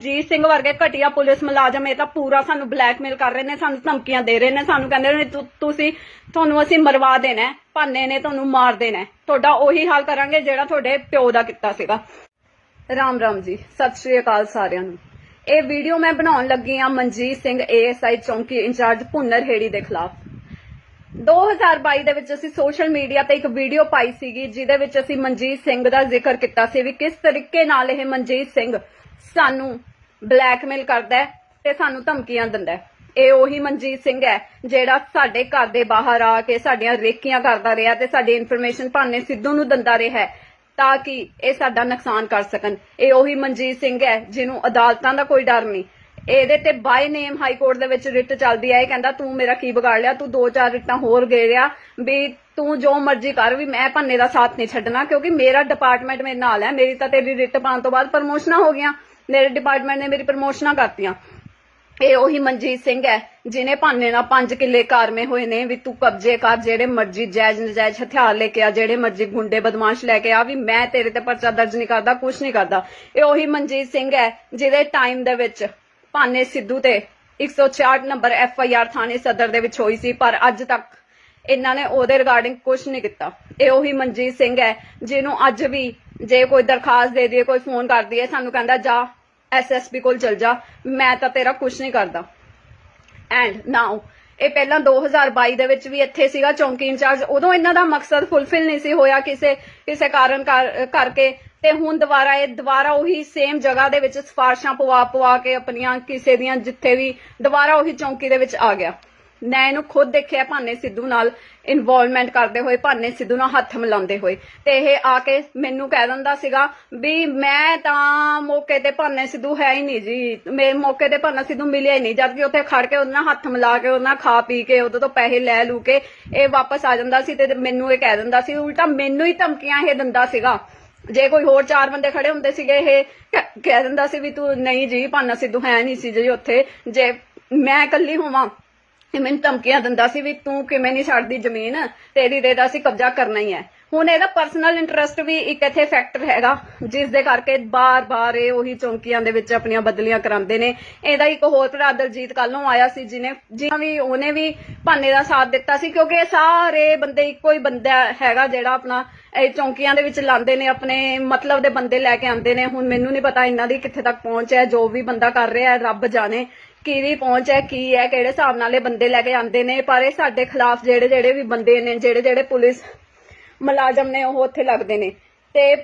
ਜੀ ਸਿੰਘ ਵਰਗੇ ਘਟੀਆ ਪੁਲਿਸ ਮੁਲਾਜ਼ਮ ਇਹ ਤਾਂ ਪੂਰਾ ਸਾਨੂੰ ਬਲੈਕਮੇਲ ਕਰ ਰਹੇ ਨੇ ਸਾਨੂੰ ਧਮਕੀਆਂ ਦੇ ਰਹੇ ਨੇ ਸਾਨੂੰ ਕਹਿੰਦੇ ਨੇ ਤੁ- ਤੁਸੀਂ ਤੁਹਾਨੂੰ ਅਸੀਂ ਮਰਵਾ ਦੇਣਾ ਹੈ, ਭਾਨੇ ਨੇ ਤੁਹਾਨੂੰ ਮਾਰ ਦੇਣਾ ਹੈ। ਤੁਹਾਡਾ ਉਹੀ ਹਾਲ ਕਰਾਂਗੇ ਜਿਹੜਾ ਤੁਹਾਡੇ ਪਿਓ ਦਾ ਕੀਤਾ ਸੀਗਾ। ਰਾਮ ਰਾਮ ਜੀ ਸਤਿ ਸ਼੍ਰੀ ਅਕਾਲ ਸਾਰਿਆਂ ਨੂੰ। ਇਹ ਵੀਡੀਓ ਮੈਂ ਬਣਾਉਣ ਲੱਗੀ ਆ ਮਨਜੀਤ ਸਿੰਘ ਏਐਸਆਈ ਚੌਂਕੀ ਇੰਚਾਰਜ ਭੁੰਨਰ ਹੇੜੀ ਦੇ ਖਿਲਾਫ। 2022 ਦੇ ਵਿੱਚ ਅਸੀਂ ਸੋਸ਼ਲ ਮੀਡੀਆ ਤੇ ਇੱਕ ਵੀਡੀਓ ਪਾਈ ਸੀਗੀ ਜਿਹਦੇ ਵਿੱਚ ਅਸੀਂ ਮਨਜੀਤ ਸਿੰਘ ਦਾ ਜ਼ਿਕਰ ਕੀਤਾ ਸੀ ਵੀ ਕਿਸ ਤਰੀਕੇ ਨਾਲ ਇਹ ਮਨਜੀਤ ਸਿੰਘ ਸਾਨੂੰ ਬਲੈਕਮੇਲ ਕਰਦਾ ਹੈ ਤੇ ਸਾਨੂੰ ਧਮਕੀਆਂ ਦਿੰਦਾ ਹੈ। ਇਹ ਉਹੀ ਮਨਜੀਤ ਸਿੰਘ ਹੈ ਜਿਹੜਾ ਸਾਡੇ ਘਰ ਦੇ ਬਾਹਰ ਆ ਕੇ ਸਾਡੀਆਂ ਰੇਕੀਆਂ ਕਰਦਾ ਰਿਹਾ ਤੇ ਸਾਡੀ ਇਨਫੋਰਮੇਸ਼ਨ ਭਾਨੇ ਸਿੱਧੂ ਨੂੰ ਦਿੰਦਾ ਰਿਹਾ ਤਾਂ ਕਿ ਇਹ ਸਾਡਾ ਨੁਕਸਾਨ ਕਰ ਸਕਣ। ਇਹ ਉਹੀ ਮਨਜੀਤ ਸਿੰਘ ਹੈ ਜਿਹਨੂੰ ਅਦਾਲਤਾਂ ਦਾ ਕੋਈ ਡਰ ਨਹੀਂ। ਇਹਦੇ ਤੇ ਬਾਈ ਨੇਮ ਹਾਈ ਕੋਰਟ ਦੇ ਵਿੱਚ ਰਿਟ ਚੱਲਦੀ ਹੈ। ਇਹ ਕਹਿੰਦਾ, ਤੂੰ ਮੇਰਾ ਕੀ ਵਿਗਾੜ ਲਿਆ? ਤੂੰ ਦੋ ਚਾਰ ਰਿਟਾਂ ਹੋਰ ਗੇ ਰਿਆ ਵੀ ਤੂੰ ਜੋ ਮਰਜ਼ੀ ਕਰ ਵੀ ਮੈਂ ਭੰਨੇ ਦਾ ਸਾਥ ਨਹੀਂ ਛੱਡਣਾ ਕਿਉਂਕਿ ਮੇਰਾ ਡਿਪਾਰਟਮੈਂਟ ਮੇਰੇ ਨਾਲ ਹੈ। ਮੇਰੀ ਤਾਂ ਤੇਰੀ ਰਿਟ ਪਾਉਣ ਤੋਂ ਬਾਅਦ ਪ੍ਰਮੋਸ਼ਨਾਂ ਹੋ ਗਈਆਂ। ਮੇਰੇ ਡਿਪਾਰਟਮੈਂਟ ਨੇ ਮੇਰੀ ਪ੍ਰਮੋਸ਼ਨਾਂ ਕਰਤੀਆਂ। ਇਹ ਉਹੀ ਮਨਜੀਤ ਸਿੰਘ ਹੈ ਜਿਨੇ ਭਾਨੇ ਨਾਲ 5 ਕਿੱਲੇ ਕਾਰਮੇ ਹੋਏ ਨੇ, ਵੀ ਤੂੰ ਕਬਜ਼ੇ ਕਰ, ਜਿਹੜੇ ਮਰਜ਼ੀ ਜਾਇਜ਼, ਨਜਾਇਜ਼ ਹਥਿਆਰ ਲੈ ਕੇ ਆ, ਜਿਹੜੇ ਮਰਜ਼ੀ ਗੁੰਡੇ, ਬਦਮਾਸ਼ ਲੈ ਕੇ ਆ, ਵੀ ਮੈਂ ਤੇਰੇ ਤੇ ਪਰਚਾ ਦਰਜ ਨਹੀਂ ਕਰਦਾ ਕੁਝ ਨਹੀਂ ਕਰਦਾ। ਇਹ ਉਹੀ ਮਨਜੀਤ ਸਿੰਘ ਹੈ, ਜਿਹਦੇ ਟਾਈਮ ਦੇ ਵਿੱਚ ਭਾਨੇ ਸਿੱਧੂ ਤੇ 166 ਨੰਬਰ ਐਫ ਆਈ ਆਰ ਥਾਣੇ ਸਦਰ ਦੇ ਵਿੱਚ ਹੋਈ ਸੀ, ਪਰ ਅੱਜ ਤੱਕ ਇਹਨਾਂ ਨੇ ਉਹਦੇ ਰਿਗਾਰਡਿੰਗ ਕੁਝ ਨਹੀਂ ਕੀਤਾ। ਇਹ ਉਹੀ ਮਨਜੀਤ ਸਿੰਘ ਹੈ, ਜਿਹਨੂੰ ਅੱਜ ਵੀ ਜੇ ਕੋਈ ਦਰਖਾਸਤ ਦੇ ਦਈਏ, ਕੋਈ ਫੋਨ ਕਰਦੀ ਹੈ ਸਾਨੂੰ ਕਹਿੰਦਾ, ਜਾ ਐਸਐਸਪੀ ਕੋਲ ਚਲ ਜਾ, ਮੈਂ ਤਾਂ ਤੇਰਾ ਕੁਝ ਨਹੀਂ ਕਰਦਾ। ਐਂਡ ਨਾਓ ਇਹ ਪਹਿਲਾਂ 2022 ਦੇ ਵਿੱਚ ਵੀ ਇੱਥੇ ਸੀਗਾ ਚੌਂਕੀ ਇੰਚਾਰਜ, ਉਦੋਂ ਇਹਨਾਂ ਦਾ ਮਕਸਦ ਫੁੱਲਫਿਲ ਨਹੀਂ ਸੀ ਹੋਇਆ ਕਿਸੇ ਕਿਸੇ ਕਾਰਨ ਕਰਕੇ। ਤੇ ਹੁਣ ਦੁਬਾਰਾ ਇਹ ਦੁਬਾਰਾ ਉਹੀ ਸੇਮ ਜਗ੍ਹਾ ਦੇ ਵਿੱਚ ਸਿਫਾਰਸ਼ਾਂ ਪਵਾ ਪਵਾ ਕੇ ਆਪਣੀਆਂ ਕਿਸੇ ਦੀਆਂ ਜਿੱਥੇ ਵੀ, ਦੁਬਾਰਾ ਉਹੀ ਚੌਂਕੀ ਦੇ ਵਿੱਚ ਆ ਗਿਆ। ਮੈਂ ਇਹਨੂੰ ਖੁਦ ਦੇਖਿਆ ਭਾਨੇ ਸਿੱਧੂ ਨਾਲ ਇਨਵੋਲਵਮੈਂਟ ਕਰਦੇ ਹੋਏ, ਭਾਨੇ ਸਿੱਧੂ ਨਾਲ ਹੱਥ ਮਿਲਾਉਂਦੇ ਹੋਏ। ਤੇ ਇਹ ਆ ਕੇ ਮੈਨੂੰ ਕਹਿ ਦਿੰਦਾ ਸੀਗਾ ਵੀ ਮੈਂ ਤਾਂ ਮੌਕੇ ਤੇ ਭਾਨੇ ਸਿੱਧੂ ਹੈ ਹੀ ਨਹੀਂ ਜੀ। ਮੇਰੇ ਮੌਕੇ ਤੇ ਭਾਨਾ ਸਿੱਧੂ ਮਿਲਿਆ ਹੀ ਨਹੀਂ ਜਦ ਕਿ ਉੱਥੇ ਖੜ ਕੇ ਉਹਦੇ ਹੱਥ ਮਿਲਾ ਕੇ ਉਹਦੇ ਖਾ ਪੀ ਕੇ, ਉਹਦੇ ਤੋਂ ਪੈਸੇ ਲੈ ਲੂ ਕੇ ਇਹ ਵਾਪਸ ਆ ਜਾਂਦਾ ਸੀ ਤੇ ਮੈਨੂੰ ਇਹ ਕਹਿ ਦਿੰਦਾ ਸੀ, ਉਲਟਾ ਮੈਨੂੰ ਹੀ ਧਮਕੀਆਂ ਇਹ ਦਿੰਦਾ ਸੀਗਾ। ਜੇ ਕੋਈ ਹੋਰ ਚਾਰ ਬੰਦੇ ਖੜੇ ਹੁੰਦੇ ਸੀਗੇ, ਇਹ ਕਹਿ ਦਿੰਦਾ ਸੀ ਵੀ ਤੂੰ ਨਹੀਂ ਜੀ, ਭਾਨਾ ਸਿੱਧੂ ਹੈ ਨਹੀਂ ਸੀ ਜੀ ਉੱਥੇ। ਜੇ ਮੈਂ ਇਕੱਲੀ ਹੋਵਾਂ ਇਹ ਮੈਨੂੰ ਧਮਕੀਆਂ ਦਿੰਦਾ ਸੀ ਵੀ ਤੂੰ ਕਿਵੇਂ ਨਹੀਂ ਛੱਡਦੀ ਜ਼ਮੀਨ? ਤੇਰੀ ਦੇ ਦਾ ਸੀ ਕਬਜ਼ਾ ਕਰਨਾ ਹੀ ਹੈ। ਹੁਣ ਇਹਦਾ ਪਰਸਨਲ ਇੰਟਰਸਟ ਵੀ ਇੱਕ ਇੱਥੇ ਫੈਕਟਰ ਹੈਗਾ ਜਿਸ ਦੇ ਕਰਕੇ ਬਾਰ-ਬਾਰ ਇਹ ਉਹੀ ਚੌਂਕੀਆਂ ਦੇ ਵਿੱਚ ਆਪਣੀਆਂ ਬਦਲੀਆਂ ਕਰਾਉਂਦੇ ਨੇ। ਇਹਦਾ ਇੱਕ ਹੋਰ ਭਰਾ ਦਲਜੀਤ ਕੱਲ ਨੂੰ ਆਇਆ ਸੀ, ਜਿਹਨੇ ਜਿਹਨਾਂ ਵੀ ਉਹਨੇ ਵੀ ਭਾਨੇ ਦਾ ਸਾਥ ਦਿੱਤਾ ਸੀ, ਕਿਉਂਕਿ ਇਹ ਸਾਰੇ ਬੰਦੇ ਇੱਕੋ ਹੀ ਬੰਦਾ ਹੈਗਾ ਜਿਹੜਾ ਆਪਣਾ ਇਹ ਚੌਂਕੀਆਂ ਦੇ ਵਿੱਚ ਲਾਉਂਦੇ ਨੇ, ਆਪਣੇ ਮਤਲਬ ਦੇ ਬੰਦੇ ਲੈ ਕੇ ਆਉਂਦੇ ਨੇ। ਹੁਣ ਮੈਨੂੰ ਨਹੀਂ ਪਤਾ ਇਹਨਾਂ ਦੀ ਕਿੱਥੇ ਤੱਕ ਪਹੁੰਚ ਹੈ, ਜੋ ਵੀ ਬੰਦਾ ਕਰ ਰਿਹਾ ਹੈ, ਰੱਬ ਜਾਣੇ। ਕਿਹਦੀ ਪਹੁੰਚ ਹੈ, ਕੀ ਹੈ, ਕਿਹੜੇ ਹਿਸਾਬ ਨਾਲ ਇਹ ਬੰਦੇ ਲੈ ਕੇ ਆਉਂਦੇ ਨੇ, ਪਰ ਇਹ ਸਾਡੇ ਖਿਲਾਫ ਜਿਹੜੇ ਜਿਹੜੇ ਵੀ ਬੰਦੇ ਨੇ, ਜਿਹੜੇ ਜਿਹੜੇ ਪੁਲਿਸ ਮੁਲਾਜ਼ਮ ਨੇ, ਉਹ ਉੱਥੇ ਲੱਗਦੇ ਨੇ। ਤੇ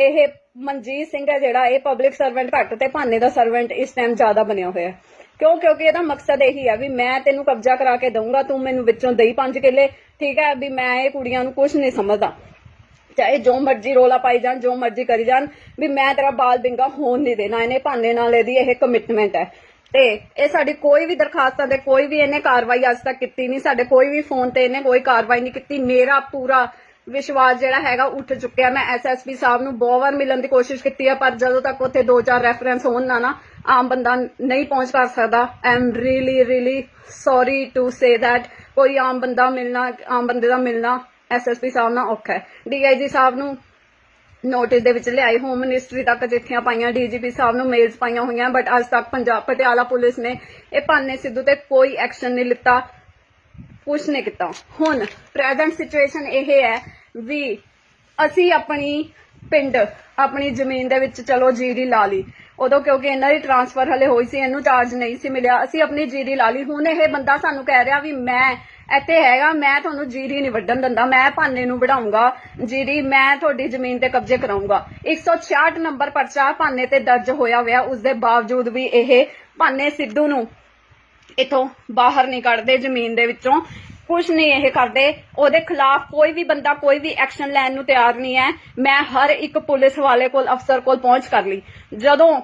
ਇਹ ਮਨਜੀਤ ਸਿੰਘ ਹੈ ਜਿਹੜਾ, ਇਹ ਪਬਲਿਕ ਸਰਵੈਂਟ ਘੱਟ ਤੇ ਭਾਨੇ ਦਾ ਸਰਵੈਂਟ ਇਸ ਟਾਈਮ ਜ਼ਿਆਦਾ ਬਣਿਆ ਹੋਇਆ ਹੈ। ਕਿਉਂ? ਕਿਉਂਕਿ ਇਹਦਾ ਮਕਸਦ ਇਹੀ ਹੈ ਵੀ ਮੈਂ ਤੈਨੂੰ ਕਬਜ਼ਾ ਕਰਾ ਕੇ ਦਊਂਗਾ, ਤੂੰ ਮੈਨੂੰ ਵਿੱਚੋਂ ਦਈ ਪੰਜ ਕਿੱਲੇ, ਠੀਕ ਹੈ? ਵੀ ਮੈਂ ਇਹ ਕੁੜੀਆਂ ਨੂੰ ਕੁਝ ਨਹੀਂ ਸਮਝਦਾ। ਚਾਹੇ ਜੋ ਮਰਜ਼ੀ ਰੋਲਾ ਪਾਈ ਜਾਣ, ਜੋ ਮਰਜ਼ੀ ਕਰੀ ਜਾਣ, ਵੀ ਮੈਂ ਤੇਰਾ ਬਾਲ ਬਿੰਗਾ ਹੋਣ ਨਹੀਂ ਦੇਣਾ। ਇਹਨੇ ਭਾਨੇ ਨਾਲ ਇਹਦੀ ਇਹ ਕਮਿਟਮੈਂਟ ਹੈ। ਤੇ ਇਹ ਸਾਡੀ ਕੋਈ ਵੀ ਦਰਖਾਸਤਾਂ ਤੇ ਕੋਈ ਵੀ ਇਹਨੇ ਕਾਰਵਾਈ ਅੱਜ ਤੱਕ ਕੀਤੀ ਨਹੀਂ, ਸਾਡੇ ਕੋਈ ਵੀ ਫੋਨ ਤੇ ਇਹਨੇ ਕੋਈ ਕਾਰਵਾਈ ਨਹੀਂ ਕੀਤੀ। ਮੇਰਾ ਪੂਰਾ ਵਿਸ਼ਵਾਸ ਜਿਹੜਾ ਹੈਗਾ ਉੱਠ ਚੁੱਕਿਆ। ਮੈਂ ਐਸਐਸਪੀ ਸਾਹਿਬ ਨੂੰ ਬਹੁਤ ਵਾਰ ਮਿਲਣ ਦੀ ਕੋਸ਼ਿਸ਼ ਕੀਤੀ ਹੈ ਪਰ ਜਦੋਂ ਤੱਕ ਉੱਥੇ ਦੋ ਚਾਰ ਰੈਫਰੈਂਸ ਹੋਣ ਨਾ ਨਾ, ਆਮ ਬੰਦਾ ਨਹੀਂ ਪਹੁੰਚ ਕਰ ਸਕਦਾ। I am really really sorry to say that ਕੋਈ ਆਮ ਬੰਦਾ ਮਿਲਣਾ, ਆਮ ਬੰਦੇ ਦਾ ਮਿਲਣਾ ਐਸਐਸਪੀ ਸਾਹਿਬ ਨਾਲ ਔਖਾ ਹੈ। ਡੀਆਈਜੀ ਸਾਹਿਬ ਨੂੰ ਨੋਟਿਸ ਦੇ ਵਿੱਚ ਲਿਆਏ ਹੋਮ ਮਿਨਿਸਟਰੀ ਤੱਕ ਚਿੱਠੀਆਂ ਪਾਈਆਂ ਡੀਜੀਪੀ ਸਾਹਿਬ ਨੂੰ ਮੇਲਸ ਪਾਈਆਂ ਹੋਈਆਂ ਬਟ ਅੱਜ ਤੱਕ ਪੰਜਾਬ ਪਟਿਆਲਾ ਪੁਲਿਸ ਨੇ ਇਹ ਭਾਨੇ ਸਿੱਧੂ ਤੇ ਕੋਈ ਐਕਸ਼ਨ ਨਹੀਂ ਲਿੱਤਾ, ਕੁਛ ਨਹੀਂ ਕੀਤਾ। ਹੁਣ ਪ੍ਰੈਜ਼ੈਂਟ ਸਿਚੁਏਸ਼ਨ ਇਹ ਹੈ ਵੀ ਅਸੀਂ ਆਪਣੀ ਪਿੰਡ, ਆਪਣੀ ਜ਼ਮੀਨ ਦੇ ਵਿੱਚ ਚਲੋ ਜੀਰੀ ਲਾ ਲਈ। ਉਦੋਂ ਕਿਉਂਕਿ ਇਹਨਾਂ ਦੀ ਟ੍ਰਾਂਸਫਰ ਹਲੇ ਹੋਈ ਸੀ, ਇਹਨੂੰ ਚਾਰਜ ਨਹੀਂ ਸੀ ਮਿਲਿਆ, ਅਸੀਂ ਆਪਣੀ ਜੀਰੀ ਲਾ ਲਈ। ਹੁਣ ਇਹ ਬੰਦਾ ਸਾਨੂੰ ਕਹਿ ਰਿਹਾ ਵੀ ਮੈਂ ਇੱਥੇ ਹੈਗਾ, ਮੈਂ ਤੁਹਾਨੂੰ ਜੀਰੀ ਨਹੀਂ ਵੱਢਣ ਦਿੰਦਾ, ਮੈਂ ਭਾਨੇ ਨੂੰ ਵਢਾਉਂਗਾ। ਜੀਰੀ ਮੈਂ ਤੁਹਾਡੀ ਜ਼ਮੀਨ ਤੇ ਕਬਜ਼ੇ ਕਰਾਉਂਗਾ। 166 ਨੰਬਰ ਪਰਚਾ ਭਾਨੇ ਤੇ ਦਰਜ ਹੋਇਆ ਹੋਇਆ, ਉਸ ਦੇ ਬਾਵਜੂਦ ਵੀ ਇਹ ਭਾਨੇ ਸਿੱਧੂ ਨੂੰ ਇਥੋਂ ਬਾਹਰ ਨਹੀਂ ਕੱਢਦੇ ਜ਼ਮੀਨ ਦੇ ਵਿੱਚੋਂ। ਕੁਝ ਨਹੀਂ ਇਹ ਕਰਦੇ। ਉਹਦੇ ਖਿਲਾਫ ਕੋਈ ਵੀ ਬੰਦਾ, ਕੋਈ ਵੀ ਐਕਸ਼ਨ ਲੈਣ ਨੂੰ ਤਿਆਰ ਨਹੀਂ ਹੈ। ਮੈਂ ਹਰ ਇੱਕ ਪੁਲਿਸ ਵਾਲੇ ਕੋਲ, ਅਫਸਰ ਕੋਲ ਪਹੁੰਚ ਕਰ ਲਈ। ਜਦੋਂ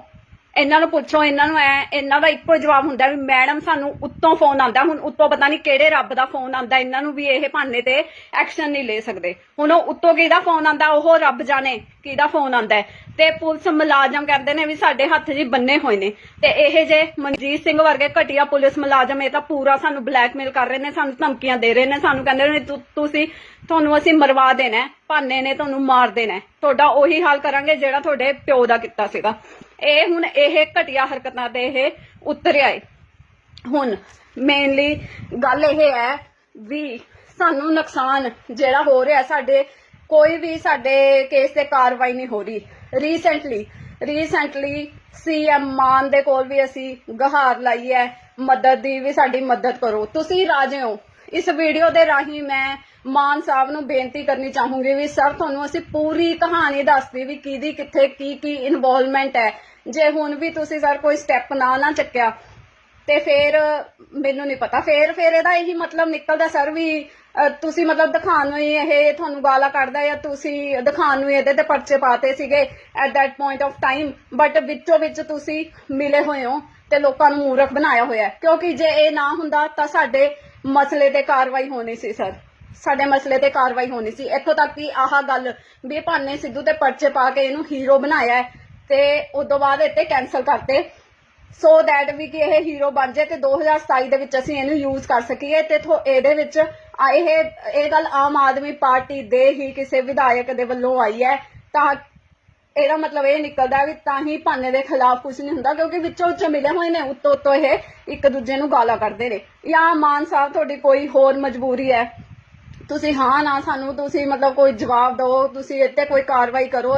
ਇਹਨਾਂ ਨੂੰ ਪੁੱਛੋ, ਇਹਨਾਂ ਨੂੰ ਐ, ਇਹਨਾਂ ਦਾ ਇੱਕੋ ਜਵਾਬ ਹੁੰਦਾ ਵੀ ਮੈਡਮ ਸਾਨੂੰ ਉੱਤੋਂ ਫੋਨ ਆਂਦਾ ਹੁਣ ਉੱਤੋਂ ਪਤਾ ਨਹੀਂ ਕਿਹੜੇ ਰੱਬ ਦਾ ਫੋਨ ਆਂਦਾ ਇਹਨਾਂ ਨੂੰ ਵੀ ਇਹ ਭਾਨੇ ਤੇ ਐਕਸ਼ਨ ਨਹੀਂ ਲੈ ਸਕਦੇ। ਹੁਣ ਉਹ ਉੱਤੋਂ ਕਿਹਦਾ ਫੋਨ ਆਂਦਾ ਉਹ ਰੱਬ ਜਾਣੇ ਕਿਹਦਾ ਫੋਨ ਆਂਦਾ ਤੇ ਪੁਲਿਸ ਮੁਲਾਜ਼ਮ ਕਹਿੰਦੇ ਨੇ ਵੀ ਸਾਡੇ ਹੱਥ ਜੀ ਬੰਨੇ ਹੋਏ ਨੇ। ਤੇ ਇਹ ਜੇ ਮਨਜੀਤ ਸਿੰਘ ਵਰਗੇ ਘਟੀਆ ਪੁਲਿਸ ਮੁਲਾਜ਼ਮ, ਇਹ ਤਾਂ ਪੂਰਾ ਸਾਨੂੰ ਬਲੈਕਮੇਲ ਕਰ ਰਹੇ ਨੇ, ਸਾਨੂੰ ਧਮਕੀਆਂ ਦੇ ਰਹੇ ਨੇ, ਸਾਨੂੰ ਕਹਿੰਦੇ ਨੇ ਤੁਸੀਂ, ਤੁਹਾਨੂੰ ਅਸੀਂ ਮਰਵਾ ਦੇਣਾ ਭਾਨੇ ਨੇ ਤੁਹਾਨੂੰ ਮਾਰ ਦੇਣਾ ਤੁਹਾਡਾ ਉਹੀ ਹਾਲ ਕਰਾਂਗੇ ਜਿਹੜਾ ਤੁਹਾਡੇ ਪਿਓ ਦਾ ਕੀਤਾ ਸੀਗਾ। ਇਹ ਹੁਣ ਇਹ ਘਟੀਆ ਹਰਕਤਾਂ ਤੇ ਇਹ ਉਤਰਿਆ ਏ। ਹੁਣ ਮੇਨਲੀ ਗੱਲ ਇਹ ਹੈ ਵੀ ਸਾਨੂੰ ਨੁਕਸਾਨ ਜਿਹੜਾ ਹੋ ਰਿਹਾ ਸਾਡੇ ਕੋਈ ਵੀ ਸਾਡੇ ਕੇਸ ਤੇ ਕਾਰਵਾਈ ਨਹੀਂ ਹੋ ਰਹੀ। ਰੀਸੈਂਟਲੀ ਰੀਸੈਂਟਲੀ ਸੀਐਮ ਮਾਨ ਦੇ ਕੋਲ ਵੀ ਅਸੀਂ ਗਹਾਰ ਲਾਈ ਹੈ। ਮਦਦ ਦੀ ਵੀ ਸਾਡੀ ਮਦਦ ਕਰੋ। ਤੁਸੀਂ ਰਾਜੇ ਹੋ। ਇਸ ਵੀਡੀਓ ਦੇ ਰਾਹੀਂ ਮੈਂ ਮਾਨ ਸਾਹਿਬ ਨੂੰ ਬੇਨਤੀ ਕਰਨੀ ਚਾਹੂੰਗੀ ਵੀ ਸਰ, ਤੁਹਾਨੂੰ ਅਸੀਂ ਪੂਰੀ ਕਹਾਣੀ ਦੱਸਦੀ ਵੀ ਕਿਹਦੀ ਕਿੱਥੇ ਕੀ ਕੀ ਇਨਵੋਲਵਮੈਂਟ ਹੈ। ਜੇ ਹੁਣ ਵੀ ਤੁਸੀਂ ਸਰ ਕੋਈ ਸਟੈਪ ਨਾ ਨਾ ਚੱਕਿਆ, ਤੇ ਫਿਰ ਮੈਨੂੰ ਨਹੀਂ ਪਤਾ। ਫਿਰ ਫਿਰ ਇਹਦਾ ਇਹੀ ਮਤਲਬ ਨਿਕਲਦਾ ਸਰ ਵੀ ਤੁਸੀਂ ਮਤਲਬ ਦਿਖਾਉਣ ਨੂੰ ਹੀ ਇਹ ਤੁਹਾਨੂੰ ਗਾਲਾਂ ਕੱਢਦਾ ਜਾਂ ਤੁਸੀਂ ਦਿਖਾਉਣ ਨੂੰ ਇਹਦੇ ਤੇ ਪਰਚੇ ਪਾਤੇ ਸੀਗੇ at that point of time but ਵਿੱਚੋਂ ਵਿੱਚ ਤੁਸੀਂ ਮਿਲੇ ਹੋਏ ਹੋ ਤੇ ਲੋਕਾਂ ਨੂੰ ਮੂਰਖ ਬਣਾਇਆ ਹੋਇਆ ਕਿਉਂਕਿ ਜੇ ਇਹ ਨਾ ਹੁੰਦਾ ਤਾਂ ਸਾਡੇ ਮਸਲੇ ਤੇ ਕਾਰਵਾਈ ਹੋਣੀ ਸੀ ਸਰ। ਸਾਡੇ ਮਸਲੇ ਤੇ ਕਾਰਵਾਈ ਹੋਣੀ ਸੀ। ਇੱਥੋਂ ਤੱਕ ਕਿ ਆਹ ਗੱਲ ਵੀ ਭਾਨੇ ਸਿੱਧੂ ਤੇ ਪਰਚੇ ਪਾ ਕੇ ਇਹਨੂੰ ਹੀਰੋ ਬਣਾਇਆ ਹੈ ਤੇ ਉਦੋਂ ਬਾਅਦ ਇੱਥੇ ਕੈਨਸਲ ਕਰਤੇ। ਸੋ ਦੈਟ ਵੀ ਕਿ ਇਹ ਹੀਰੋ ਬਣ ਜਾਏ ਤੇ 2027 ਦੇ ਵਿੱਚ ਅਸੀਂ ਇਹਨੂੰ ਯੂਜ਼ ਕਰ ਸਕੀਏ ਤੇ ਥੋ ਇਹਦੇ ਵਿੱਚ ਆ ਇਹ ਇਹ ਗੱਲ ਆਮ ਆਦਮੀ ਪਾਰਟੀ ਦੇ ਹੀ ਕਿਸੇ ਵਿਧਾਇਕ ਦੇ ਵੱਲੋਂ ਆਈ ਹੈ ਤਾਂ ਇਹਦਾ ਮਤਲਬ ਇਹ ਨਿਕਲਦਾ ਵੀ ਤਾਂ ਹੀ ਭਾਨੇ ਦੇ ਖਿਲਾਫ ਕੁਝ ਨਹੀਂ ਹੁੰਦਾ ਕਿਉਂਕਿ ਵਿੱਚੋਂ ਉੱਚ ਮਿਲੇ ਹੋਏ ਨੇ ਉੱਤੋਂ ਉੱਤੋਂ ਇਹ ਇੱਕ ਦੂਜੇ ਨੂੰ ਗਾਲਾਂ ਕੱਢਦੇ ਨੇ। ਜਾਂ ਮਾਨ ਸਾਹਿਬ ਤੁਹਾਡੀ ਕੋਈ ਹੋਰ ਮਜਬੂਰੀ ਹੈ? ਤੁਸੀਂ ਹਾਂ ਨਾ ਸਾਨੂੰ ਤੁਸੀਂ ਮਤਲਬ ਕੋਈ ਜਵਾਬ ਦਿਓ ਤੁਸੀਂ ਇੱਥੇ ਕੋਈ ਕਾਰਵਾਈ ਕਰੋ